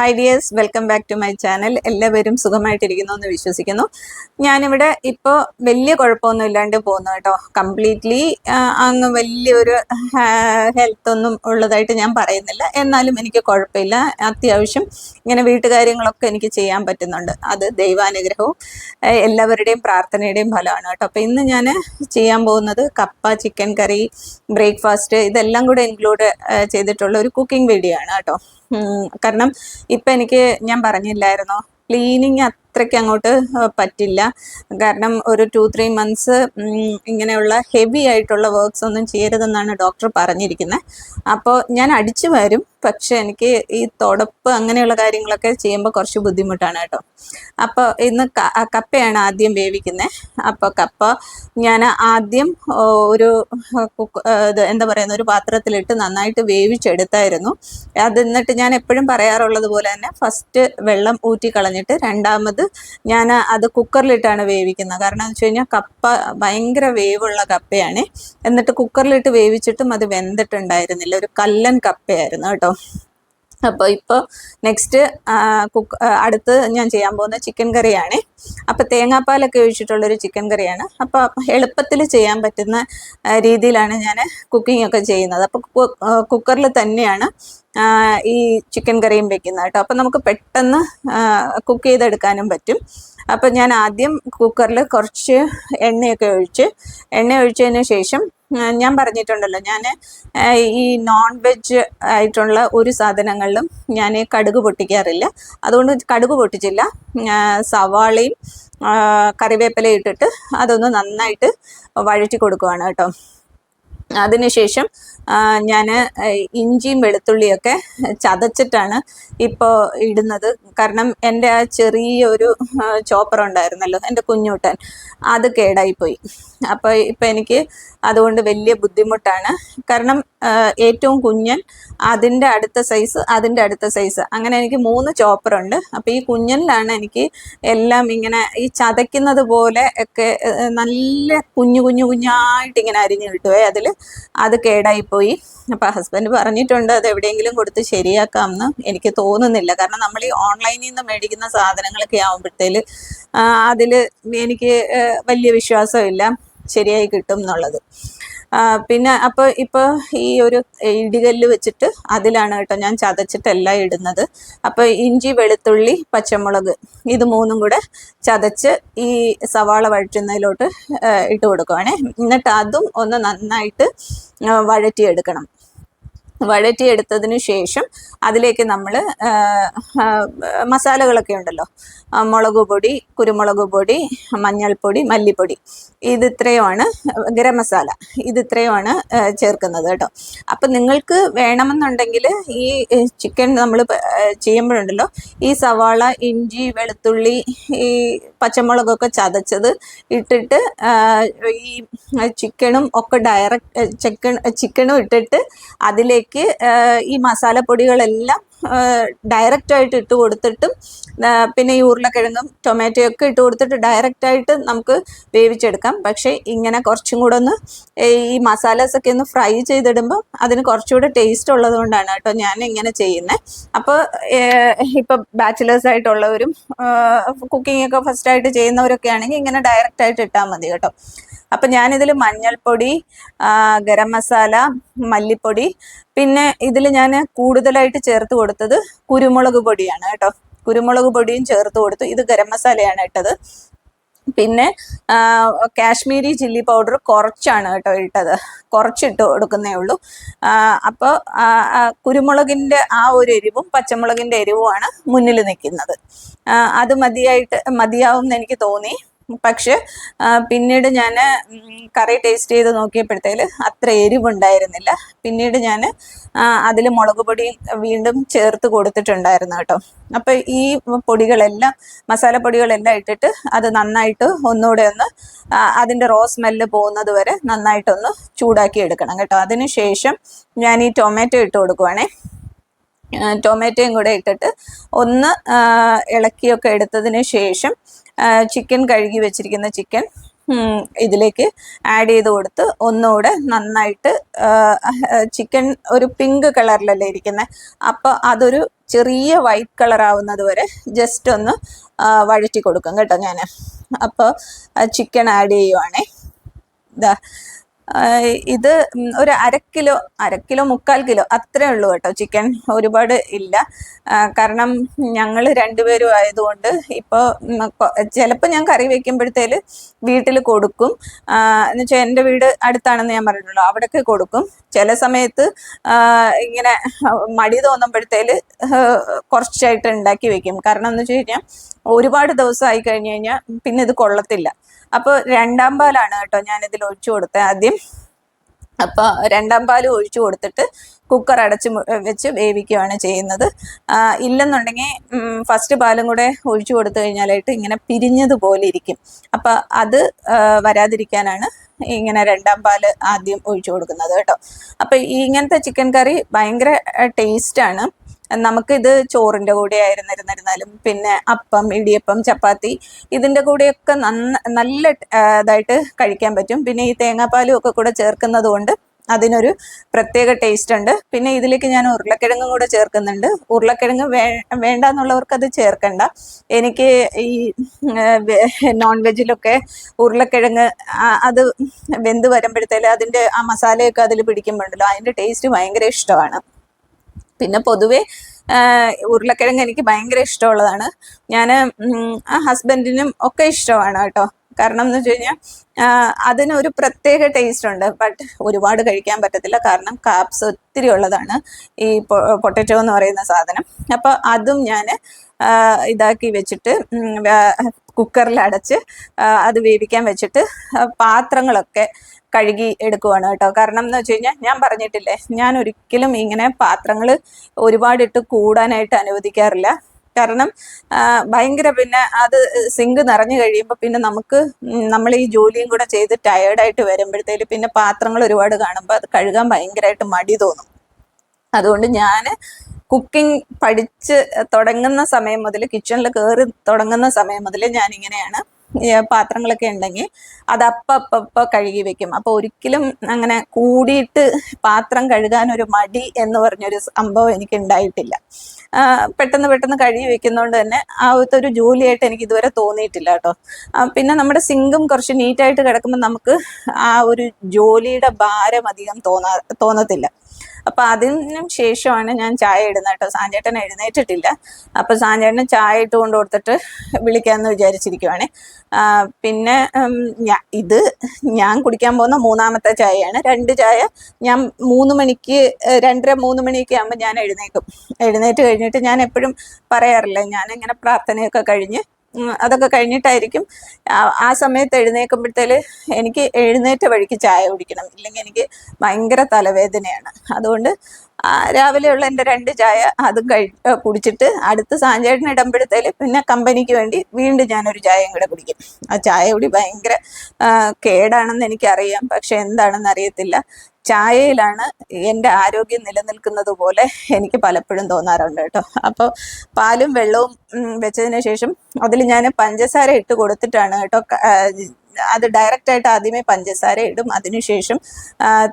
Hi dears welcome back to my channel എല്ലാവരും സുഖമായിട്ടിരിക്കുന്നു എന്ന് വിശ്വസിക്കുന്നു. ഞാനിവിടെ ഇപ്പോൾ വലിയ കുഴപ്പമൊന്നും ഇല്ലാണ്ട് പോകുന്നു കേട്ടോ. കംപ്ലീറ്റ്ലി അങ്ങ് വലിയൊരു ഹെൽത്ത് ഒന്നും ഉള്ളതായിട്ട് ഞാൻ പറയുന്നില്ല. എന്നാലും എനിക്ക് കുഴപ്പമില്ല. അത്യാവശ്യം ഇങ്ങനെ വീട്ടുകാര്യങ്ങളൊക്കെ എനിക്ക് ചെയ്യാൻ പറ്റുന്നുണ്ട്. അത് ദൈവാനുഗ്രഹവും എല്ലാവരുടെയും പ്രാർത്ഥനയുടെയും ഫലമാണ് കേട്ടോ. അപ്പോൾ ഇന്ന് ഞാൻ ചെയ്യാൻ പോകുന്നത് കപ്പ ചിക്കൻ കറി ബ്രേക്ക്ഫാസ്റ്റ് ഇതെല്ലാം കൂടെ ഇൻക്ലൂഡ് ചെയ്തിട്ടുള്ള ഒരു കുക്കിംഗ് വീഡിയോ ആണ് കേട്ടോ. കാരണം ഇപ്പം എനിക്ക് ഞാൻ പറഞ്ഞില്ലായിരുന്നോ? ക്ലീനിങ് അത്രയ്ക്ക് അങ്ങോട്ട് പറ്റില്ല. കാരണം ഒരു ടു ത്രീ മന്ത്സ് ഇങ്ങനെയുള്ള ഹെവി ആയിട്ടുള്ള വർക്ക്സ് ഒന്നും ചെയ്യരുതെന്നാണ് ഡോക്ടർ പറഞ്ഞിരിക്കുന്നത് അപ്പോൾ ഞാൻ അടിച്ചു വരും. പക്ഷെ എനിക്ക് ഈ തുടപ്പ് അങ്ങനെയുള്ള കാര്യങ്ങളൊക്കെ ചെയ്യുമ്പോൾ കുറച്ച് ബുദ്ധിമുട്ടാണ് കേട്ടോ. അപ്പോൾ ഇന്ന് കപ്പയാണ് ആദ്യം വേവിക്കുന്നത് അപ്പോൾ കപ്പ ഞാൻ ആദ്യം ഒരു എന്താ പറയുന്ന ഒരു പാത്രത്തിലിട്ട് നന്നായിട്ട് വേവിച്ചെടുത്തായിരുന്നു. അത് എന്നിട്ട് ഞാൻ എപ്പോഴും പറയാറുള്ളത് പോലെ തന്നെ ഫസ്റ്റ് വെള്ളം ഊറ്റി കളഞ്ഞിട്ട് രണ്ടാമത് ഞാൻ അത് കുക്കറിലിട്ടാണ് വേവിക്കുന്നത് കാരണം എന്ന് വെച്ച് കഴിഞ്ഞാൽ കപ്പ ഭയങ്കര വേവുള്ള കപ്പയാണ്. എന്നിട്ട് കുക്കറിലിട്ട് വേവിച്ചിട്ടും അത് വെന്തിട്ടുണ്ടായിരുന്നില്ല. ഒരു കല്ലൻ കപ്പയായിരുന്നു കേട്ടോ. അപ്പോൾ ഇപ്പോൾ നെക്സ്റ്റ് കുക്ക് അടുത്ത് ഞാൻ ചെയ്യാൻ പോകുന്ന ചിക്കൻ കറിയാണ്. അപ്പോൾ തേങ്ങാപ്പാലൊക്കെ ഒഴിച്ചിട്ടുള്ളൊരു ചിക്കൻ കറിയാണ്. അപ്പോൾ എളുപ്പത്തിൽ ചെയ്യാൻ പറ്റുന്ന രീതിയിലാണ് ഞാൻ കുക്കിംഗ് ഒക്കെ ചെയ്യുന്നത്. അപ്പോൾ കുക്കറിൽ തന്നെയാണ് ഈ ചിക്കൻ കറിയും വെക്കുന്നത് കേട്ടോ. അപ്പോൾ നമുക്ക് പെട്ടെന്ന് കുക്ക് ചെയ്തെടുക്കാനും പറ്റും. അപ്പോൾ ഞാൻ ആദ്യം കുക്കറിൽ കുറച്ച് എണ്ണയൊക്കെ ഒഴിച്ച് എണ്ണ ഒഴിച്ചതിന് ശേഷം ഞാൻ പറഞ്ഞിട്ടുണ്ടല്ലോ ഞാൻ ഈ നോൺ വെജ് ആയിട്ടുള്ള ഒരു സാധനങ്ങളിലും ഞാൻ കടുക് പൊട്ടിക്കാറില്ല. അതുകൊണ്ട് കടുക് പൊട്ടിച്ചില്ല. സവാളയും കറിവേപ്പില ഇട്ടിട്ട് അതൊന്ന് നന്നായിട്ട് വഴറ്റി കൊടുക്കുവാണ് കേട്ടോ. അതിനുശേഷം ഞാൻ ഇഞ്ചിയും വെളുത്തുള്ളിയൊക്കെ ചതച്ചിട്ടാണ് ഇപ്പോൾ ഇടുന്നത്. കാരണം എന്റെ ആ ചെറിയൊരു ചോപ്പർ ഉണ്ടായിരുന്നല്ലോ എന്റെ കുഞ്ഞൂട്ടൻ അത് കേടായിപ്പോയി. അപ്പോൾ ഇപ്പം എനിക്ക് അതുകൊണ്ട് വലിയ ബുദ്ധിമുട്ടാണ്. കാരണം ഏറ്റവും കുഞ്ഞൻ അതിന്റെ അടുത്ത സൈസ് അതിന്റെ അടുത്ത സൈസ്. അങ്ങനെ എനിക്ക് മൂന്ന് ചോപ്പറുണ്ട് അപ്പോൾ ഈ കുഞ്ഞനിലാണ് എനിക്ക് എല്ലാം ഇങ്ങനെ ഈ ചതയ്ക്കുന്നത് പോലെ ഒക്കെ നല്ല കുഞ്ഞു കുഞ്ഞു കുഞ്ഞായിട്ട് ഇങ്ങനെ അരിഞ്ഞു കിട്ടുവേ. അതിൽ അത് കേടായിപ്പോയി. അപ്പോൾ ഹസ്ബൻഡ് പറഞ്ഞിട്ടുണ്ട് അത് എവിടെയെങ്കിലും കൊടുത്ത് ശരിയാക്കാമെന്ന് എനിക്ക് തോന്നുന്നില്ല. കാരണം നമ്മൾ ഈ ഓൺലൈനിൽ നിന്ന് മേടിക്കുന്ന സാധനങ്ങളൊക്കെ ആകുമ്പോഴത്തേൽ അതിൽ എനിക്ക് വലിയ വിശ്വാസമില്ല. ശരിയായി കിട്ടും എന്നുള്ളത്. പിന്നെ അപ്പോൾ ഇപ്പോൾ ഈ ഒരു ഇടികല്ല് വെച്ചിട്ട് അതിലാണ് കേട്ടോ ഞാൻ ചതച്ചിട്ടെല്ലാം ഇടുന്നത്. അപ്പോൾ ഇഞ്ചി വെളുത്തുള്ളി പച്ചമുളക് ഇത് മൂന്നും കൂടെ ചതച്ച് ഈ സവാള വഴറ്റുന്നതിലോട്ട് ഇട്ട് കൊടുക്കുവാണേ. എന്നിട്ട് അതും ഒന്ന് നന്നായിട്ട് വഴറ്റിയെടുക്കണം. വഴറ്റിയെടുത്തതിന് ശേഷം അതിലേക്ക് നമ്മൾ മസാലകളൊക്കെ ഉണ്ടല്ലോ. മുളക് പൊടി കുരുമുളക് പൊടി മഞ്ഞൾപ്പൊടി മല്ലിപ്പൊടി. ഇത് ഇത്രയുമാണ് ഗരം മസാല. ഇത് ഇത്രയുമാണ് ചേർക്കുന്നത് കേട്ടോ. അപ്പം നിങ്ങൾക്ക് വേണമെന്നുണ്ടെങ്കിൽ ഈ ചിക്കൻ നമ്മൾ ചെയ്യുമ്പോഴുണ്ടല്ലോ ഈ സവാള ഇഞ്ചി വെളുത്തുള്ളി ഈ പച്ചമുളകൊക്കെ ചതച്ചത് ഇട്ടിട്ട് ഈ ചിക്കനും ഒക്കെ ഡയറക്റ്റ് ചിക്കൻ ചിക്കനും ഇട്ടിട്ട് അതിലേക്ക് ഈ മസാലപ്പൊടികളെല്ലാം ഡയറക്റ്റ് ആയിട്ട് ഇട്ട് കൊടുത്തിട്ടും പിന്നെ ഈ ഉരുളക്കിഴങ്ങും ടൊമാറ്റോ ഒക്കെ ഇട്ട് കൊടുത്തിട്ട് ഡയറക്റ്റ് ആയിട്ട് നമുക്ക് വേവിച്ചെടുക്കാം. പക്ഷേ ഇങ്ങനെ കുറച്ചും കൂടെ ഒന്ന് ഈ മസാലാസ് ഒക്കെ ഒന്ന് ഫ്രൈ ചെയ്തിടുമ്പോൾ അതിന് കുറച്ചുകൂടെ ടേസ്റ്റ് ഉള്ളത് കൊണ്ടാണ് കേട്ടോ ഞാൻ ഇങ്ങനെ ചെയ്യുന്നത് അപ്പോൾ ഇപ്പം ബാച്ചിലേഴ്സ് ആയിട്ടുള്ളവരും കുക്കിംഗ് ഒക്കെ ഫസ്റ്റ് ആയിട്ട് ചെയ്യുന്നവരൊക്കെ ആണെങ്കിൽ ഇങ്ങനെ ഡയറക്റ്റ് ആയിട്ട് ഇട്ടാൽ മതി കേട്ടോ. അപ്പം ഞാനിതിൽ മഞ്ഞൾപ്പൊടി ഗരം മസാല മല്ലിപ്പൊടി പിന്നെ ഇതിൽ ഞാൻ കൂടുതലായിട്ട് ചേർത്ത് കൊടുത്തത് കുരുമുളക് പൊടിയാണ് കേട്ടോ. കുരുമുളക് പൊടിയും ചേർത്ത് കൊടുത്തു. ഇത് ഗരം മസാലയാണ് ഇട്ടത്. പിന്നെ കാശ്മീരി ചില്ലി പൗഡർ കുറച്ചാണ് കേട്ടോ ഇട്ടത്. കുറച്ചിട്ട് കൊടുക്കുന്നേ ഉള്ളൂ. അപ്പോൾ കുരുമുളകിന്റെ ആ ഒരു എരിവും പച്ചമുളകിന്റെ എരിവുമാണ് മുന്നിൽ നിൽക്കുന്നത്. അത് മതിയായിട്ട് മതിയാവും എന്ന് എനിക്ക് തോന്നി. പക്ഷെ പിന്നീട് ഞാൻ കറി ടേസ്റ്റ് ചെയ്ത് നോക്കിയപ്പോഴത്തേൽ അത്ര എരിവുണ്ടായിരുന്നില്ല. പിന്നീട് ഞാൻ അതിൽ മുളക് പൊടി വീണ്ടും ചേർത്ത് കൊടുത്തിട്ടുണ്ടായിരുന്നു കേട്ടോ. അപ്പോൾ ഈ പൊടികളെല്ലാം മസാലപ്പൊടികളെല്ലാം ഇട്ടിട്ട് അത് നന്നായിട്ട് ഒന്നുകൂടെ ഒന്ന് അതിന്റെ റോ സ്മെല്ല് പോകുന്നത് വരെ നന്നായിട്ടൊന്ന് ചൂടാക്കി എടുക്കണം കേട്ടോ. അതിന് ശേഷം ഞാൻ ഈ ടൊമാറ്റോ ഇട്ട് കൊടുക്കുവാണേ. ടൊമാറ്റോയും കൂടെ ഇട്ടിട്ട് ഒന്ന് ഇളക്കിയൊക്കെ എടുത്തതിന് ശേഷം ചിക്കൻ കഴുകി വെച്ചിരിക്കുന്ന ചിക്കൻ ഇതിലേക്ക് ആഡ് ചെയ്ത് കൊടുത്ത് ഒന്നുകൂടെ നന്നായിട്ട് ചിക്കൻ ഒരു പിങ്ക് കളറിലല്ലേ ഇരിക്കുന്നത് അപ്പോൾ അതൊരു ചെറിയ വൈറ്റ് കളർ ആവുന്നത് വരെ ജസ്റ്റ് ഒന്ന് വഴറ്റി കൊടുക്കും കേട്ടോ ഞാൻ അപ്പോൾ ചിക്കൻ ആഡ് ചെയ്യുവാണേ. ഇത് ഒരു അര കിലോ അര കിലോ മുക്കാൽ കിലോ അത്രേ ഉള്ളൂ കേട്ടോ. ചിക്കൻ ഒരുപാട് ഇല്ല. കാരണം ഞങ്ങൾ രണ്ടുപേരും ആയതുകൊണ്ട് ഇപ്പോൾ ചിലപ്പോൾ ഞാൻ കറി വയ്ക്കുമ്പോഴത്തേൽ വീട്ടിൽ കൊടുക്കും. എന്ന് വെച്ചാൽ എന്റെ വീട് അടുത്താണെന്ന് ഞാൻ പറഞ്ഞിട്ടുള്ളൂ. അവിടെയൊക്കെ കൊടുക്കും. ചില സമയത്ത് ഇങ്ങനെ മടി തോന്നുമ്പോഴത്തേൽ കുറച്ചായിട്ട് ഉണ്ടാക്കി വെക്കും. കാരണം എന്ന് വെച്ച് കഴിഞ്ഞാൽ ഒരുപാട് ദിവസം ആയി കഴിഞ്ഞ് കഴിഞ്ഞാൽ പിന്നെ ഇത് കൊള്ളത്തില്ല. അപ്പോൾ രണ്ടാം പാലാണ് കേട്ടോ ഇതിൽ ഒഴിച്ചു കൊടുത്തത് ആദ്യം. അപ്പോൾ രണ്ടാം പാൽ ഒഴിച്ചു കൊടുത്തിട്ട് കുക്കർ അടച്ച് വെച്ച് വേവിക്കുകയാണ് ചെയ്യുന്നത്. ഇല്ലെന്നുണ്ടെങ്കിൽ ഫസ്റ്റ് പാലും കൂടെ ഒഴിച്ചു കൊടുത്തു കഴിഞ്ഞാലായിട്ട് ഇങ്ങനെ പിരിഞ്ഞതുപോലെ ഇരിക്കും. അപ്പോൾ അത് വരാതിരിക്കാനാണ് ഇങ്ങനെ രണ്ടാം പാൽ ആദ്യം ഒഴിച്ചു കൊടുക്കുന്നത് കേട്ടോ. അപ്പോൾ ഇങ്ങനത്തെ ചിക്കൻ കറി ഭയങ്കര ടേസ്റ്റാണ് നമുക്കിത് ചോറിന്റെ കൂടെ ആയിരുന്നിരുന്നിരുന്നാലും പിന്നെ അപ്പം ഇടിയപ്പം ചപ്പാത്തി ഇതിന്റെ കൂടെയൊക്കെ നന്ന നല്ല ഇതായിട്ട് കഴിക്കാൻ പറ്റും. പിന്നെ ഈ തേങ്ങാപ്പാലും ഒക്കെ കൂടെ ചേർക്കുന്നത് കൊണ്ട് അതിനൊരു പ്രത്യേക ടേസ്റ്റ് ഉണ്ട്. പിന്നെ ഇതിലേക്ക് ഞാൻ ഉരുളക്കിഴങ്ങും കൂടെ ചേർക്കുന്നുണ്ട്. ഉരുളക്കിഴങ്ങ് വേ വേണ്ട എന്നുള്ളവർക്ക് അത് ചേർക്കണ്ട. എനിക്ക് ഈ നോൺ വെജിലൊക്കെ ഉരുളക്കിഴങ്ങ് അത് വെന്ത് വരുമ്പോഴത്തേലും അതിന്റെ ആ മസാലയൊക്കെ അതിൽ പിടിക്കുമ്പോണ്ടല്ലോ അതിന്റെ ടേസ്റ്റ് ഭയങ്കര ഇഷ്ടമാണ്. പിന്നെ പൊതുവെ ഉരുളക്കിഴങ്ങ് എനിക്ക് ഭയങ്കര ഇഷ്ടമുള്ളതാണ്. ഞാൻ ആ ഹസ്ബൻഡിനും ഒക്കെ ഇഷ്ടമാണ് കേട്ടോ. കാരണം എന്ന് വെച്ച് കഴിഞ്ഞാൽ അതിന് ഒരു പ്രത്യേക ടേസ്റ്റ് ഉണ്ട്. ബട്ട് ഒരുപാട് കഴിക്കാൻ പറ്റത്തില്ല. കാരണം കാപ്സ് ഒത്തിരി ഉള്ളതാണ് ഈ പൊട്ടറ്റോ എന്ന് പറയുന്ന സാധനം. അപ്പോൾ അതും ഞാൻ ഇതാക്കി വെച്ചിട്ട് കുക്കറിൽ അടച്ച് അത് വേവിക്കാൻ വെച്ചിട്ട് പാത്രങ്ങളൊക്കെ കഴുകി എടുക്കുവാണ് കേട്ടോ. കാരണം എന്ന് വെച്ച് കഴിഞ്ഞാൽ ഞാൻ പറഞ്ഞിട്ടില്ലേ ഞാൻ ഒരിക്കലും ഇങ്ങനെ പാത്രങ്ങൾ ഒരുപാടിട്ട് കൂടാനായിട്ട് അനുവദിക്കാറില്ല. കാരണം ഭയങ്കര പിന്നെ അത് സിങ്ക് നിറഞ്ഞു കഴിയുമ്പോൾ പിന്നെ നമുക്ക് നമ്മൾ ഈ ജോലിയും കൂടെ ചെയ്ത് ടയേർഡായിട്ട് വരുമ്പോഴത്തേക്ക് പിന്നെ പാത്രങ്ങൾ ഒരുപാട് കാണുമ്പോൾ അത് കഴുകാൻ ഭയങ്കരമായിട്ട് മടി തോന്നും. അതുകൊണ്ട് ഞാൻ കുക്കിംഗ് പഠിച്ച് തുടങ്ങുന്ന സമയം മുതൽ കിച്ചണിൽ കയറി തുടങ്ങുന്ന സമയം മുതൽ ഞാൻ ഇങ്ങനെയാണ് പാത്രങ്ങളൊക്കെ ഉണ്ടെങ്കിൽ അത് അപ്പം അപ്പം അപ്പം കഴുകി വെക്കും. അപ്പോൾ ഒരിക്കലും അങ്ങനെ കൂടിയിട്ട് പാത്രം കഴുകാൻ ഒരു മടി എന്ന് പറഞ്ഞൊരു സംഭവം എനിക്ക് ഉണ്ടായിട്ടില്ല. പെട്ടെന്ന് പെട്ടെന്ന് കഴുകി വെക്കുന്നതുകൊണ്ട് തന്നെ ആ ഒരു ജോലിയായിട്ട് എനിക്ക് ഇതുവരെ തോന്നിയിട്ടില്ല കേട്ടോ. പിന്നെ നമ്മുടെ സിങ്കും കുറച്ച് നീറ്റായിട്ട് കിടക്കുമ്പോൾ നമുക്ക് ആ ഒരു ജോലിയുടെ ഭാരം അധികം തോന്നാ തോന്നത്തില്ല. അപ്പൊ അതിനും ശേഷമാണ് ഞാൻ ചായ ഇടുന്നത് കേട്ടോ. സാഞ്ചേട്ടൻ എഴുന്നേറ്റിട്ടില്ല. അപ്പൊ സാഞ്ചേട്ടൻ ചായ ഇട്ട് കൊണ്ട് കൊടുത്തിട്ട് വിളിക്കാമെന്ന് വിചാരിച്ചിരിക്കുവാണ്. പിന്നെ ഇത് ഞാൻ കുടിക്കാൻ പോകുന്ന മൂന്നാമത്തെ ചായയാണ്. രണ്ട് ചായ ഞാൻ മൂന്ന് മണിക്ക് രണ്ടര മൂന്ന് മണിയൊക്കെ ആകുമ്പോൾ ഞാൻ എഴുന്നേക്കും. എഴുന്നേറ്റ് കഴിഞ്ഞിട്ട് ഞാൻ എപ്പോഴും പറയാറില്ല. ഞാൻ ഇങ്ങനെ പ്രാർത്ഥനയൊക്കെ കഴിഞ്ഞ് അതൊക്കെ കഴിഞ്ഞിട്ടായിരിക്കും. ആ- സമയത്ത് എഴുന്നേൽക്കുമ്പോഴത്തേൽ എനിക്ക് എഴുന്നേറ്റ വഴിക്ക് ചായ കുടിക്കണം. ഇല്ലെങ്കിൽ എനിക്ക് ഭയങ്കര തലവേദനയാണ്. അതുകൊണ്ട് രാവിലെയുള്ള എന്റെ രണ്ട് ചായ അതും കഴി കുടിച്ചിട്ട് അടുത്ത് സാഞ്ചേട്ടന് ഇടുമ്പോഴത്തേൽ പിന്നെ കമ്പനിക്ക് വേണ്ടി വീണ്ടും ഞാനൊരു ചായയും കൂടെ കുടിക്കും. ആ ചായ കൂടി ഭയങ്കര കേടാണെന്ന് എനിക്കറിയാം. പക്ഷെ എന്താണെന്ന് അറിയത്തില്ല. ചായയിലാണ് എന്റെ ആരോഗ്യം നിലനിൽക്കുന്നത് പോലെ എനിക്ക് പലപ്പോഴും തോന്നാറുണ്ട് കേട്ടോ. അപ്പോൾ പാലും വെള്ളവും വെച്ചതിന് ശേഷം അതിൽ ഞാൻ പഞ്ചസാര ഇട്ട് കൊടുത്തിട്ടാണ് കേട്ടോ അത് ഡയറക്റ്റ് ആയിട്ട് ആദ്യമേ പഞ്ചസാര ഇടും. അതിനുശേഷം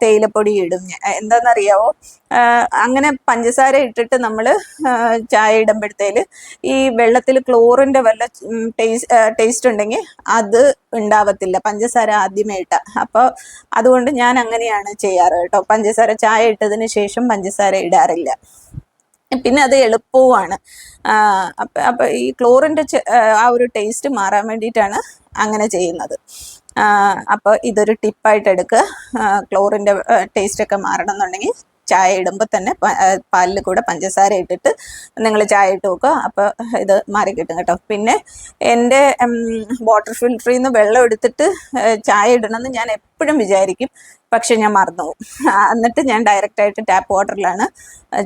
തേയിലപ്പൊടി ഇടും. എന്താണെന്നറിയാവോ അങ്ങനെ പഞ്ചസാര ഇട്ടിട്ട് നമ്മൾ ചായ ഇടുമ്പോഴത്തേൽ ഈ വെള്ളത്തിൽ ക്ലോറിന്റെ വല്ല ടേസ്റ്റ് ടേസ്റ്റ് ഉണ്ടെങ്കിൽ അത് ഉണ്ടാവത്തില്ല. പഞ്ചസാര ആദ്യമേ ഇട്ട. അപ്പോൾ അതുകൊണ്ട് ഞാൻ അങ്ങനെയാണ് ചെയ്യാറ് കേട്ടോ. പഞ്ചസാര ചായ ഇട്ടതിന് ശേഷം പഞ്ചസാര ഇടാറില്ല. പിന്നെ അത് എളുപ്പവുമാണ്. അപ്പം അപ്പം ഈ ക്ലോറിന്റെ ആ ഒരു ടേസ്റ്റ് മാറാൻ വേണ്ടിയിട്ടാണ് അങ്ങനെ ചെയ്യുന്നത്. അപ്പോൾ ഇതൊരു ടിപ്പായിട്ട് എടുക്കുക. ക്ലോറിന്റെ ടേസ്റ്റൊക്കെ മാറണം എന്നുണ്ടെങ്കിൽ ചായ ഇടുമ്പോൾ തന്നെ പാലിൽ കൂടെ പഞ്ചസാര ഇട്ടിട്ട് നിങ്ങൾ ചായ ഇട്ട് നോക്കുക അപ്പോൾ ഇത് മാറി കിട്ടും കേട്ടോ. പിന്നെ എന്റെ വാട്ടർ ഫിൽറ്ററിൽ നിന്ന് വെള്ളം എടുത്തിട്ട് ചായ ഇടണമെന്ന് ഞാൻ എപ്പോഴും വിചാരിക്കും. പക്ഷെ ഞാൻ മറന്നു പോകും ആ, എന്നിട്ട് ഞാൻ ഡയറക്റ്റായിട്ട് ടാപ്പ് വാട്ടറിലാണ്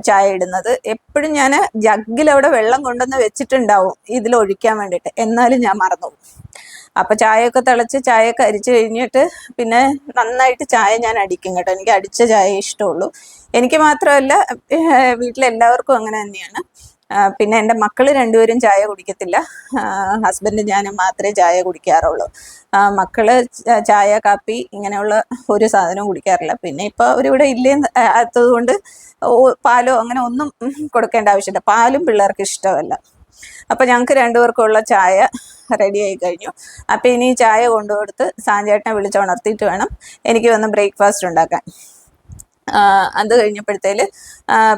ചായ ഇടുന്നത്. എപ്പോഴും ഞാൻ ജഗ്ഗിൽ അവിടെ വെള്ളം കൊണ്ടുവന്ന് വെച്ചിട്ടുണ്ടാവും ഇതിൽ ഒഴിക്കാൻ വേണ്ടിയിട്ട്. എന്നാലും ഞാൻ മറന്നു പോകും അപ്പോൾ ചായയൊക്കെ തിളച്ച് ചായയൊക്കെ അരിച്ച് കഴിഞ്ഞിട്ട് പിന്നെ നന്നായിട്ട് ചായ ഞാൻ അടിക്കും കേട്ടോ. എനിക്ക് അടിച്ച ചായ ഇഷ്ടമുള്ളൂ. എനിക്ക് മാത്രമല്ല വീട്ടിലെ വീട്ടിലെല്ലാവർക്കും അങ്ങനെ തന്നെയാണ്. പിന്നെ എന്റെ മക്കൾ രണ്ടുപേരും ചായ കുടിക്കത്തില്ല. ഹസ്ബൻഡ് ഞാനും മാത്രമേ ചായ കുടിക്കാറുള്ളൂ. മക്കൾ ചായ കാപ്പി ഇങ്ങനെയുള്ള ഒരു സാധനവും കുടിക്കാറില്ല. പിന്നെ ഇപ്പോൾ അവരിവിടെ ഇല്ലേ അത്തതുകൊണ്ട് പാലോ അങ്ങനെ ഒന്നും കൊടുക്കേണ്ട ആവശ്യമില്ല. പാലും പിള്ളേർക്ക് ഇഷ്ടമല്ല. അപ്പം ഞങ്ങൾക്ക് രണ്ടുപേർക്കുള്ള ചായ റെഡി ആയി കഴിഞ്ഞു. അപ്പം ഇനി ചായ കൊണ്ടുകൊടുത്ത് സാഞ്ചേട്ടനെ വിളിച്ചുണർത്തിയിട്ട് വേണം എനിക്ക് വന്ന് ബ്രേക്ക്ഫാസ്റ്റ് ഉണ്ടാക്കാൻ. അത് കഴിഞ്ഞപ്പോഴത്തേൽ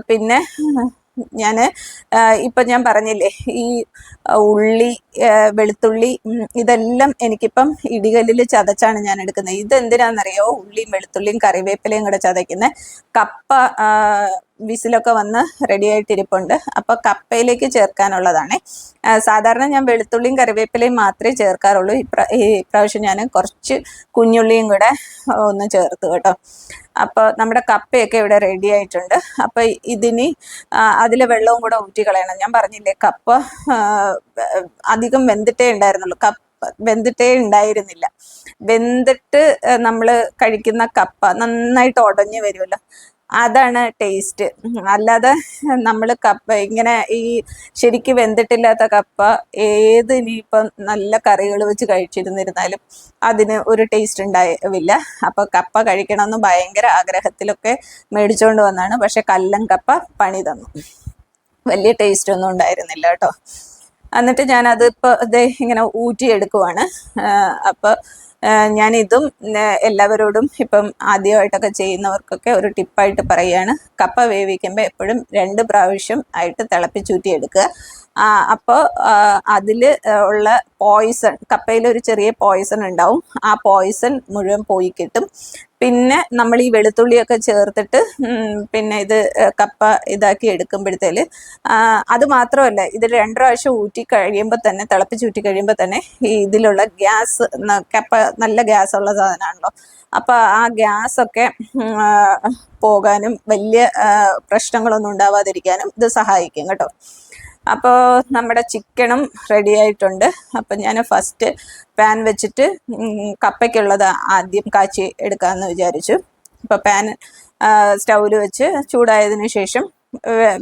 പിന്നെ ഞാൻ ഇപ്പം ഞാൻ പറഞ്ഞില്ലേ ഈ ഉള്ളി വെളുത്തുള്ളി ഇതെല്ലാം എനിക്കിപ്പം ഇടികല്ലിൽ ചതച്ചാണ് ഞാൻ എടുക്കുന്നത്. ഇതെന്തിനാണെന്നറിയോ ഉള്ളിയും വെളുത്തുള്ളിയും കറിവേപ്പിലയും കൂടെ ചതയ്ക്കുന്നത് കപ്പ വിസിലൊക്കെ വന്ന് റെഡി ആയിട്ടിരിപ്പുണ്ട്. അപ്പോൾ കപ്പയിലേക്ക് ചേർക്കാനുള്ളതാണ്. സാധാരണ ഞാൻ വെളുത്തുള്ളിയും കറിവേപ്പിലയും മാത്രമേ ചേർക്കാറുള്ളൂ. ഇപ്ര ഈ പ്രാവശ്യം ഞാൻ കുറച്ച് കുഞ്ഞുള്ളിയും കൂടെ ഒന്ന് ചേർത്ത് കേട്ടോ. അപ്പോൾ നമ്മുടെ കപ്പയൊക്കെ ഇവിടെ റെഡി ആയിട്ടുണ്ട്. അപ്പോൾ ഇതിനി അതിൽ വെള്ളവും കൂടെ ഊറ്റി കളയണം. ഞാൻ പറഞ്ഞില്ലേ കപ്പ അധികം വെന്തിട്ടേ ഉണ്ടായിരുന്നുള്ളൂ. കപ്പ വെന്തിട്ടേ ഉണ്ടായിരുന്നില്ല. വെന്തിട്ട് നമ്മൾ കഴിക്കുന്ന കപ്പ നന്നായിട്ട് ഉടഞ്ഞു വരുമല്ലോ. അതാണ് ടേസ്റ്റ്. അല്ലാതെ നമ്മൾ കപ്പ ഇങ്ങനെ ഈ ശരിക്ക് വെന്തിട്ടില്ലാത്ത കപ്പ ഏത് ഇനിയിപ്പം നല്ല കറികൾ വെച്ച് കഴിച്ചിരുന്നിരുന്നാലും അതിന് ഒരു ടേസ്റ്റ് ഉണ്ടാവില്ല. അപ്പോൾ കപ്പ കഴിക്കണമെന്ന് ഭയങ്കര ആഗ്രഹത്തിലൊക്കെ മേടിച്ചുകൊണ്ട് വന്നാണ്. പക്ഷെ കല്ലൻ കപ്പ പണി തന്നു. വലിയ ടേസ്റ്റ് ഒന്നും ഉണ്ടായിരുന്നില്ല കേട്ടോ. എന്നിട്ട് ഞാനത് ഇപ്പോൾ ഇത് ഇങ്ങനെ ഊറ്റിയെടുക്കുവാണ്. അപ്പോൾ ഞാൻ എല്ലാവരോടും ഇപ്പം ആദ്യമായിട്ടൊക്കെ ചെയ്യുന്നവർക്കൊക്കെ ഒരു ടിപ്പായിട്ട് പറയുകയാണ്. കപ്പ വേവിക്കുമ്പോൾ എപ്പോഴും രണ്ട് പ്രാവശ്യം ആയിട്ട് തിളപ്പിച്ചൂറ്റിയെടുക്കുക. അപ്പോൾ അതിൽ ഉള്ള പോയിസൺ കപ്പയിൽ ഒരു ചെറിയ പോയിസൺ ഉണ്ടാവും. ആ പോയിസൺ മുഴുവൻ പോയി കിട്ടും. പിന്നെ നമ്മൾ ഈ വെളുത്തുള്ളിയൊക്കെ ചേർത്തിട്ട് പിന്നെ ഇത് കപ്പ ഇതാക്കി എടുക്കുമ്പോഴത്തേൽ അത് മാത്രമല്ല ഇത് രണ്ട് പ്രാവശ്യം ഊറ്റി കഴിയുമ്പോൾ തന്നെ തിളപ്പിച്ച് ഊറ്റി കഴിയുമ്പോൾ തന്നെ ഈ ഇതിലുള്ള ഗ്യാസ് കപ്പ നല്ല ഗ്യാസ് ഉള്ള സാധനമാണല്ലോ. അപ്പോൾ ആ ഗ്യാസൊക്കെ പോകാനും വലിയ പ്രശ്നങ്ങളൊന്നും ഉണ്ടാവാതിരിക്കാനും ഇത് സഹായിക്കും കേട്ടോ. അപ്പോൾ നമ്മുടെ ചിക്കനും റെഡി ആയിട്ടുണ്ട്. അപ്പം ഞാൻ ഫസ്റ്റ് പാൻ വെച്ചിട്ട് കപ്പയ്ക്കുള്ളത് ആദ്യം കാച്ചി എടുക്കാമെന്ന് വിചാരിച്ചു. അപ്പോൾ പാൻ സ്റ്റൗവിൽ വെച്ച് ചൂടായതിനു ശേഷം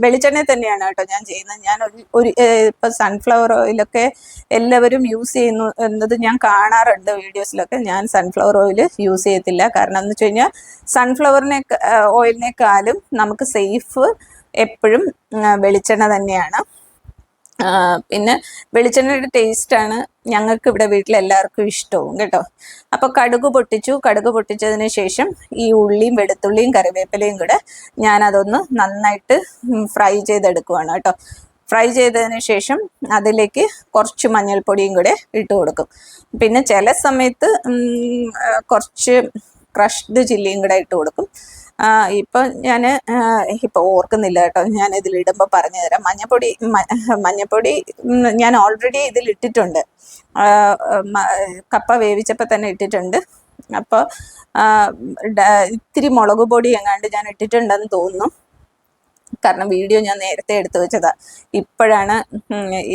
വെളിച്ചെണ്ണ തന്നെയാണ് കേട്ടോ ഞാൻ ചെയ്യുന്നത്. ഞാൻ ഒരു ഇപ്പോൾ സൺഫ്ലവർ ഓയിലൊക്കെ എല്ലാവരും യൂസ് ചെയ്യുന്നു എന്നത് ഞാൻ കാണാറുണ്ട് വീഡിയോസിലൊക്കെ. ഞാൻ സൺഫ്ലവർ ഓയിൽ യൂസ് ചെയ്യത്തില്ല. കാരണം എന്ന് വെച്ച് കഴിഞ്ഞാൽ സൺഫ്ലവറിനെ ഓയിലിനേക്കാളും നമുക്ക് സേഫ് എപ്പോഴും വെളിച്ചെണ്ണ തന്നെയാണ്. പിന്നെ വെളിച്ചെണ്ണയുടെ ആണ് ഞങ്ങൾക്ക് ഇവിടെ വീട്ടിൽ എല്ലാവർക്കും ഇഷ്ടവും കേട്ടോ. അപ്പോൾ കടുക് പൊട്ടിച്ചു. കടുക് പൊട്ടിച്ചതിന് ശേഷം ഈ ഉള്ളിയും വെളുത്തുള്ളിയും കറിവേപ്പിലയും കൂടെ ഞാൻ അതൊന്ന് നന്നായിട്ട് ഫ്രൈ ചെയ്തെടുക്കുവാണ് കേട്ടോ. ഫ്രൈ ചെയ്തതിന് ശേഷം അതിലേക്ക് കുറച്ച് മഞ്ഞൾപ്പൊടിയും കൂടെ ഇട്ട് കൊടുക്കും. പിന്നെ ചില സമയത്ത് കുറച്ച് ക്രഷ്ഡ് ചില്ലിയും കൂടെ ഇട്ട് കൊടുക്കും. ഇപ്പം ഞാൻ ഇപ്പോൾ ഓർക്കുന്നില്ല കേട്ടോ. ഞാൻ ഇതിലിടുമ്പോൾ പറഞ്ഞു തരാം. മഞ്ഞപ്പൊടി മഞ്ഞപ്പൊടി ഞാൻ ഓൾറെഡി മ- കപ്പ വേവിച്ചപ്പോൾ തന്നെ ഇട്ടിട്ടുണ്ട്. അപ്പോൾ ഇത്തിരി മുളക് പൊടി എങ്ങാണ്ട് ഞാൻ ഇട്ടിട്ടുണ്ടെന്ന് തോന്നുന്നു. കാരണം വീഡിയോ ഞാൻ നേരത്തെ എടുത്തു വെച്ചതാ. ഇപ്പോഴാണ്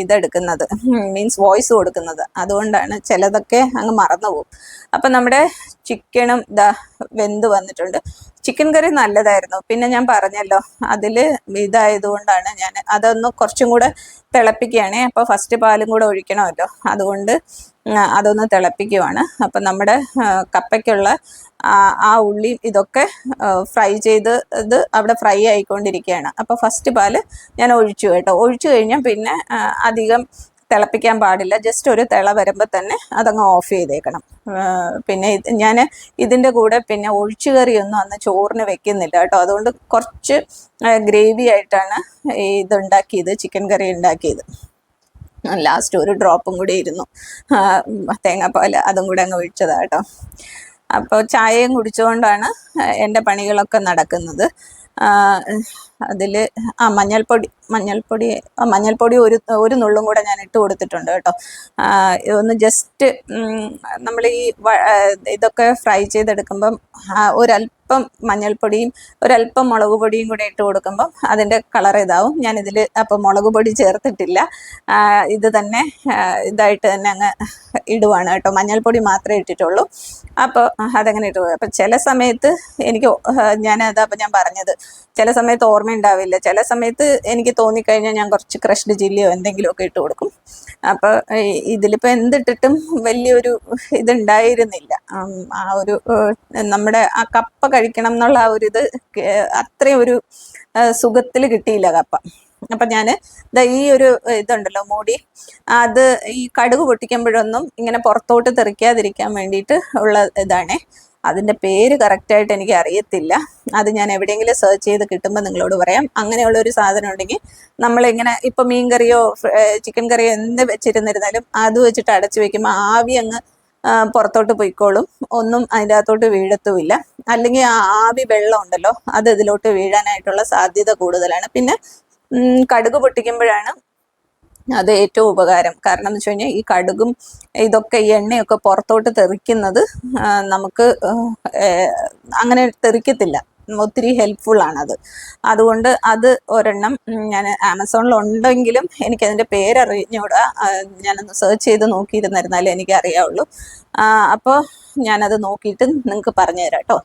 ഇതെടുക്കുന്നത്. മീൻസ് വോയിസ് കൊടുക്കുന്നത്. അതുകൊണ്ടാണ് ചിലതൊക്കെ അങ്ങ് മറന്നു പോകും അപ്പം നമ്മുടെ ചിക്കനും ഇതാ വെന്ത് വന്നിട്ടുണ്ട്. ചിക്കൻ കറി നല്ലതായിരുന്നു. പിന്നെ ഞാൻ പറഞ്ഞല്ലോ അതിൽ ഇതായതുകൊണ്ടാണ് ഞാൻ അതൊന്ന് കുറച്ചും കൂടെ തിളപ്പിക്കുകയാണേ. അപ്പോൾ ഫസ്റ്റ് പാലും കൂടെ ഒഴിക്കണമല്ലോ. അതുകൊണ്ട് അതൊന്ന് തിളപ്പിക്കുവാണ്. അപ്പം നമ്മുടെ കപ്പയ്ക്കുള്ള ആ ഉള്ളി ഇതൊക്കെ ഫ്രൈ ചെയ്ത് ഇത് അവിടെ ഫ്രൈ ആയിക്കൊണ്ടിരിക്കുകയാണ്. അപ്പോൾ ഫസ്റ്റ് പാൽ ഞാൻ ഒഴിച്ചു കേട്ടോ. ഒഴിച്ചു കഴിഞ്ഞാൽ പിന്നെ അധികം തിളപ്പിക്കാൻ പാടില്ല. ജസ്റ്റ് ഒരു തിള വരുമ്പോൾ തന്നെ അതങ്ങ് ഓഫ് ചെയ്തേക്കണം. പിന്നെ ഞാൻ ഇതിന്റെ കൂടെ പിന്നെ ഒഴിച്ചുകറിയൊന്നും അന്ന് ചോറിന് വെക്കുന്നില്ല കേട്ടോ. അതുകൊണ്ട് കുറച്ച് ഗ്രേവി ആയിട്ടാണ് ഇതുണ്ടാക്കിയത് ചിക്കൻ കറി ഉണ്ടാക്കിയത്. ലാസ്റ്റ് ഒരു ഡ്രോപ്പും കൂടി ഇരുന്നു. തേങ്ങാപ്പാൽ അതും കൂടെ അങ്ങ് ഒഴിച്ചതാണ് കേട്ടോ. അപ്പോൾ ചായയും കുടിച്ചുകൊണ്ടാണ് എന്റെ പണികളൊക്കെ നടക്കുന്നത്. അതിൽ ആ മഞ്ഞൾപ്പൊടി മഞ്ഞൾപ്പൊടി മഞ്ഞൾപ്പൊടി ഒരു ഒരു നുള്ളും കൂടെ ഞാൻ ഇട്ട് കൊടുത്തിട്ടുണ്ട് കേട്ടോ. ഒന്ന് ജസ്റ്റ് നമ്മൾ ഈ ഇതൊക്കെ ഫ്രൈ ചെയ്തെടുക്കുമ്പം ഒരല്പം മഞ്ഞൾപ്പൊടിയും ഒരല്പം മുളക് പൊടിയും കൂടെ ഇട്ട് കൊടുക്കുമ്പം അതിന്റെ കളർ ഇതാവും. ഞാനിതിൽ അപ്പോൾ മുളക് പൊടി ചേർത്തിട്ടില്ല. ഇത് തന്നെ ഇതായിട്ട് തന്നെ അങ്ങ് ഇടുവാണ് കേട്ടോ. മഞ്ഞൾപ്പൊടി മാത്രമേ ഇട്ടിട്ടുള്ളൂ. അപ്പോൾ അതങ്ങനെ ഇട്ടു അപ്പം ചില സമയത്ത് എനിക്ക് ഞാൻ അതാ അപ്പം ഞാൻ പറഞ്ഞത്. ചില സമയത്ത് ഓർമ്മ ഓർമ്മയുണ്ടാവില്ല ചില സമയത്ത് എനിക്ക് തോന്നിക്കഴിഞ്ഞാൽ ഞാൻ കുറച്ച് ക്രഷ്ഡ് ചില്ലിയോ എന്തെങ്കിലുമൊക്കെ ഇട്ട് കൊടുക്കും. അപ്പോൾ ഇതിലിപ്പോൾ എന്തിട്ടിട്ടും വലിയൊരു ഇതുണ്ടായിരുന്നില്ല. ആ ഒരു നമ്മുടെ ആ കപ്പ കഴിക്കണം എന്നുള്ള ആ ഒരു ഇത് അത്രയും ഒരു സുഖത്തിൽ കിട്ടിയില്ല കപ്പ. അപ്പം ഞാൻ ഈ ഒരു ഇതുണ്ടല്ലോ മൂടി അത് ഈ കടുക് പൊട്ടിക്കുമ്പോഴൊന്നും ഇങ്ങനെ പുറത്തോട്ട് തെറിക്കാതിരിക്കാൻ വേണ്ടിയിട്ട് ഉള്ള ഇതാണേ. അതിന്റെ പേര് കറക്റ്റായിട്ട് എനിക്ക് അറിയത്തില്ല. അത് ഞാൻ എവിടെയെങ്കിലും സെർച്ച് ചെയ്ത് കിട്ടുമ്പോൾ നിങ്ങളോട് പറയാം. അങ്ങനെയുള്ള ഒരു സാധനം ഉണ്ടെങ്കിൽ നമ്മളിങ്ങനെ ഇപ്പം മീൻ കറിയോ ചിക്കൻ കറിയോ എന്ത് വെച്ചിരുന്നിരുന്നാലും അത് വെച്ചിട്ട് അടച്ചു വെക്കുമ്പോൾ ആവി അങ്ങ് പുറത്തോട്ട് പോയിക്കോളും. ഒന്നും അതിന്റെ അകത്തോട്ട് വീഴത്തുമില്ല. അല്ലെങ്കിൽ ആ ആവി വെള്ളം ഉണ്ടല്ലോ അത് ഇതിലോട്ട് വീഴാനായിട്ടുള്ള സാധ്യത കൂടുതലാണ്. പിന്നെ കടുക് പൊട്ടിക്കുമ്പോഴാണ് അത് ഏറ്റവും ഉപകാരം. കാരണം എന്ന് വെച്ച് കഴിഞ്ഞാൽ ഈ കടുകും ഇതൊക്കെ ഈ എണ്ണയൊക്കെ പുറത്തോട്ട് തെറിക്കുന്നത് നമുക്ക് അങ്ങനെ തെറിക്കത്തില്ല. ഒത്തിരി ഹെൽപ്ഫുൾ ആണത്. അതുകൊണ്ട് അത് ഒരെണ്ണം ഞാൻ ആമസോണിൽ ഉണ്ടെങ്കിലും എനിക്കതിന്റെ പേരറിഞ്ഞൂടാ ഞാനൊന്ന് സെർച്ച് ചെയ്ത് നോക്കിയിരുന്നിരുന്നാലേ എനിക്ക് അറിയാവുള്ളൂ അപ്പോൾ ഞാനത് നോക്കിയിട്ട് നിങ്ങൾക്ക് പറഞ്ഞു തരാം കേട്ടോ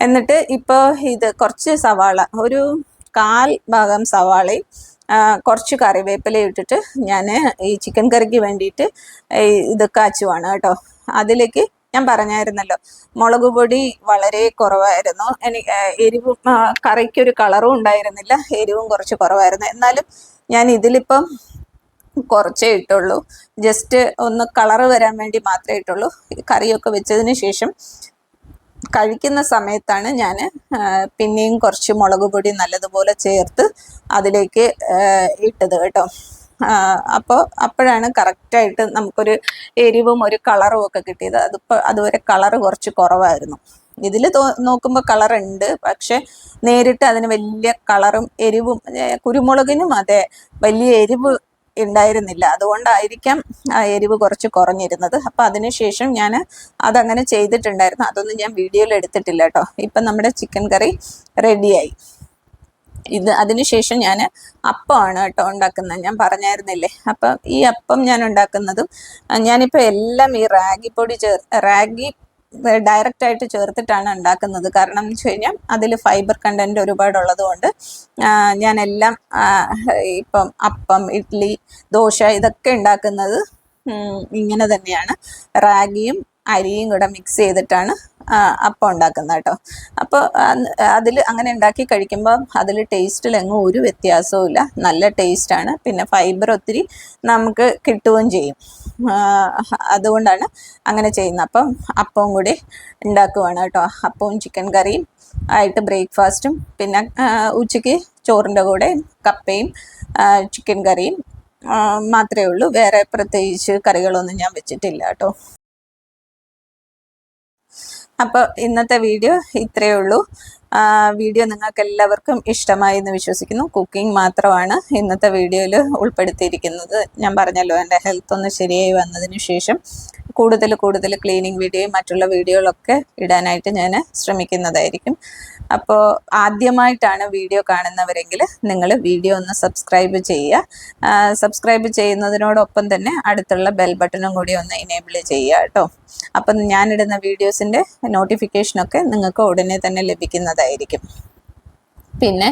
എന്നിട്ട് ഇപ്പോൾ ഇത് കുറച്ച് സവാള ഒരു കാൽ ഭാഗം സവാളയും കുറച്ച് കറിവേപ്പില ഇട്ടിട്ട് ഞാൻ ഈ ചിക്കൻ കറിക്ക് വേണ്ടിയിട്ട് ഇതൊക്കെ ഇത് കാച്ചുവാണ് കേട്ടോ. അതിലേക്ക് ഞാൻ പറഞ്ഞായിരുന്നല്ലോ മുളക് പൊടി വളരെ കുറവായിരുന്നു. എനിക്ക് എരിവും കറിക്ക് കറിക്കൊരു കളറും ഉണ്ടായിരുന്നില്ല എരിവും കുറച്ച് കുറവായിരുന്നു. എന്നാലും ഞാൻ ഇതിലിപ്പം കുറച്ചേ ഇട്ടുള്ളൂ. ജസ്റ്റ് ഒന്ന് കളറ് വരാൻ വേണ്ടി മാത്രമേ ഇട്ടുള്ളൂ. കറിയൊക്കെ വെച്ചതിന് ശേഷം കഴിക്കുന്ന സമയത്താണ് ഞാൻ പിന്നെയും കുറച്ച് മുളക് പൊടി നല്ലതുപോലെ ചേർത്ത് അതിലേക്ക് ഇട്ടത് കേട്ടോ. അപ്പോൾ അപ്പോഴാണ് കറക്റ്റായിട്ട് നമുക്കൊരു എരിവും ഒരു കളറും ഒക്കെ കിട്ടിയത്. അതിപ്പോൾ അതുവരെ കളറ് കുറച്ച് കുറവായിരുന്നു. ഇതിൽ നോക്കുമ്പോൾ കളറുണ്ട്. പക്ഷെ നേരിട്ട് അതിന് വലിയ കളറും എരിവും കുരുമുളകിനും അതെ വലിയ എരിവ് ഉണ്ടായിരുന്നില്ല. അതുകൊണ്ടായിരിക്കാം ആ എരിവ് കുറച്ച് കുറഞ്ഞിരുന്നത്. അപ്പം അതിനുശേഷം ഞാൻ അതങ്ങനെ ചെയ്തിട്ടുണ്ടായിരുന്നു. അതൊന്നും ഞാൻ വീഡിയോയിൽ എടുത്തിട്ടില്ല കേട്ടോ. ഇപ്പം നമ്മുടെ ചിക്കൻ കറി റെഡിയായി. ഇത് അതിനുശേഷം ഞാൻ അപ്പമാണ് കേട്ടോ ഉണ്ടാക്കുന്നത്. ഞാൻ പറഞ്ഞായിരുന്നില്ലേ? അപ്പം ഈ അപ്പം ഞാൻ ഉണ്ടാക്കുന്നതും ഞാനിപ്പോൾ എല്ലാം ഈ റാഗി പൊടി ചേർ റാഗി ഡയറക്റ്റ് ആയിട്ട് ചേർത്തിട്ടാണ് ഉണ്ടാക്കുന്നത്. കാരണം എന്ന് വെച്ച് കഴിഞ്ഞാൽ അതിൽ ഫൈബർ കണ്ടന്റ് ഒരുപാട് ഉള്ളതുകൊണ്ട് എല്ലാം ഇപ്പം അപ്പം ഇഡ്ഡലി ദോശ ഇതൊക്കെ ഉണ്ടാക്കുന്നത് ഇങ്ങനെ തന്നെയാണ്. റാഗിയും അരിയും കൂടെ മിക്സ് ചെയ്തിട്ടാണ് അപ്പം ഉണ്ടാക്കുന്നത് കേട്ടോ. അപ്പോൾ അതിൽ അങ്ങനെ ഉണ്ടാക്കി കഴിക്കുമ്പോൾ അതിൽ ടേസ്റ്റിൽ എങ്ങും ഒരു വ്യത്യാസവും ഇല്ല. നല്ല ടേസ്റ്റാണ് പിന്നെ ഫൈബർ ഒത്തിരി നമുക്ക് കിട്ടുകയും ചെയ്യും. അതുകൊണ്ടാണ് അങ്ങനെ ചെയ്യുന്നത്. അപ്പം അപ്പവും കൂടി ഉണ്ടാക്കുവാണ് കേട്ടോ. അപ്പവും ചിക്കൻ കറിയും ആയിട്ട് ബ്രേക്ക്ഫാസ്റ്റും പിന്നെ ഉച്ചയ്ക്ക് ചോറിന്റെ കൂടെ കപ്പയും ചിക്കൻ കറിയും മാത്രമേ ഉള്ളൂ. വേറെ പ്രത്യേകിച്ച് കറികളൊന്നും ഞാൻ വെച്ചിട്ടില്ല കേട്ടോ. അപ്പോൾ ഇന്നത്തെ വീഡിയോ ഇത്രയേ ഉള്ളൂ. വീഡിയോ നിങ്ങൾക്ക് എല്ലാവർക്കും ഇഷ്ടമായി എന്ന് വിശ്വസിക്കുന്നു. കുക്കിംഗ് മാത്രമാണ് ഇന്നത്തെ വീഡിയോയിൽ ഉൾപ്പെടുത്തിയിരിക്കുന്നത്. ഞാൻ പറഞ്ഞല്ലോ എന്റെ ഹെൽത്ത് ഒന്ന് ശരിയായി വന്നതിന് ശേഷം കൂടുതൽ കൂടുതൽ ക്ലീനിങ് വീഡിയോയും മറ്റുള്ള വീഡിയോകളൊക്കെ ഇടാനായിട്ട് ഞാൻ ശ്രമിക്കുന്നതായിരിക്കും. അപ്പോൾ ആദ്യമായിട്ടാണ് വീഡിയോ കാണുന്നവരെങ്കിൽ നിങ്ങൾ വീഡിയോ ഒന്ന് സബ്സ്ക്രൈബ് ചെയ്യുക. സബ്സ്ക്രൈബ് ചെയ്യുന്നതിനോടൊപ്പം തന്നെ അടുത്തുള്ള ബെൽ ബട്ടണും കൂടി ഒന്ന് എനേബിൾ ചെയ്യുക കേട്ടോ. അപ്പം ഞാനിടുന്ന വീഡിയോസിന്റെ നോട്ടിഫിക്കേഷനൊക്കെ നിങ്ങൾക്ക് ഉടനെ തന്നെ ലഭിക്കുന്നതായിരിക്കും പിന്നെ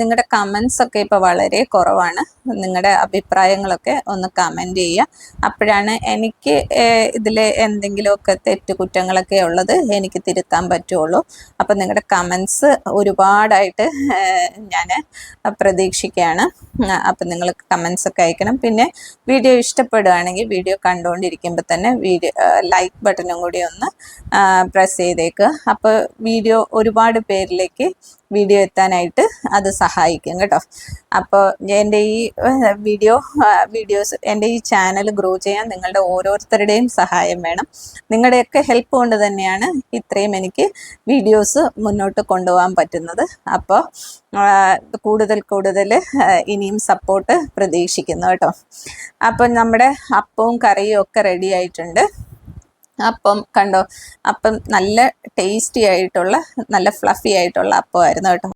നിങ്ങളുടെ കമൻസ് ഒക്കെ ഇപ്പോൾ വളരെ കുറവാണ്. നിങ്ങളുടെ അഭിപ്രായങ്ങളൊക്കെ ഒന്ന് കമന്റ് ചെയ്യുക അപ്പോഴാണ് എനിക്ക് ഇതിൽ എന്തെങ്കിലുമൊക്കെ തെറ്റുകുറ്റങ്ങളൊക്കെ ഉള്ളത് എനിക്ക് തിരുത്താൻ പറ്റുള്ളൂ. അപ്പം നിങ്ങളുടെ കമൻസ് ഒരുപാടായിട്ട് ഞാൻ പ്രതീക്ഷിക്കുകയാണ്. അപ്പം നിങ്ങൾ കമൻസ് ഒക്കെ അയക്കണം. പിന്നെ വീഡിയോ ഇഷ്ടപ്പെടുകയാണെങ്കിൽ വീഡിയോ കണ്ടുകൊണ്ടിരിക്കുമ്പോൾ തന്നെ വീഡിയോ ലൈക്ക് ബട്ടണും കൂടി ഒന്ന് പ്രസ് ചെയ്തേക്കുക അപ്പോൾ വീഡിയോ ഒരുപാട് പേരിലേക്ക് വീഡിയോ എത്താനായിട്ട് അത് സഹായിക്കും കേട്ടോ. അപ്പോൾ എന്റെ ഈ വീഡിയോ വീഡിയോസ് എന്റെ ഈ ചാനൽ ഗ്രോ ചെയ്യാൻ നിങ്ങളുടെ ഓരോരുത്തരുടെയും സഹായം വേണം. നിങ്ങളുടെയൊക്കെ ഹെൽപ്പ് കൊണ്ട് തന്നെയാണ് ഇത്രയും എനിക്ക് വീഡിയോസ് മുന്നോട്ട് കൊണ്ടുപോകാൻ പറ്റുന്നത്. അപ്പോൾ കൂടുതൽ കൂടുതൽ ഇനിയും സപ്പോർട്ട് പ്രതീക്ഷിക്കുന്നു കേട്ടോ. അപ്പം നമ്മുടെ അപ്പവും കറിയും ഒക്കെ റെഡി ആയിട്ടുണ്ട്. അപ്പം കണ്ടോ? അപ്പം നല്ല ടേസ്റ്റി ആയിട്ടുള്ള നല്ല ഫ്ലഫി ആയിട്ടുള്ള അപ്പമായിരുന്നു കേട്ടോ.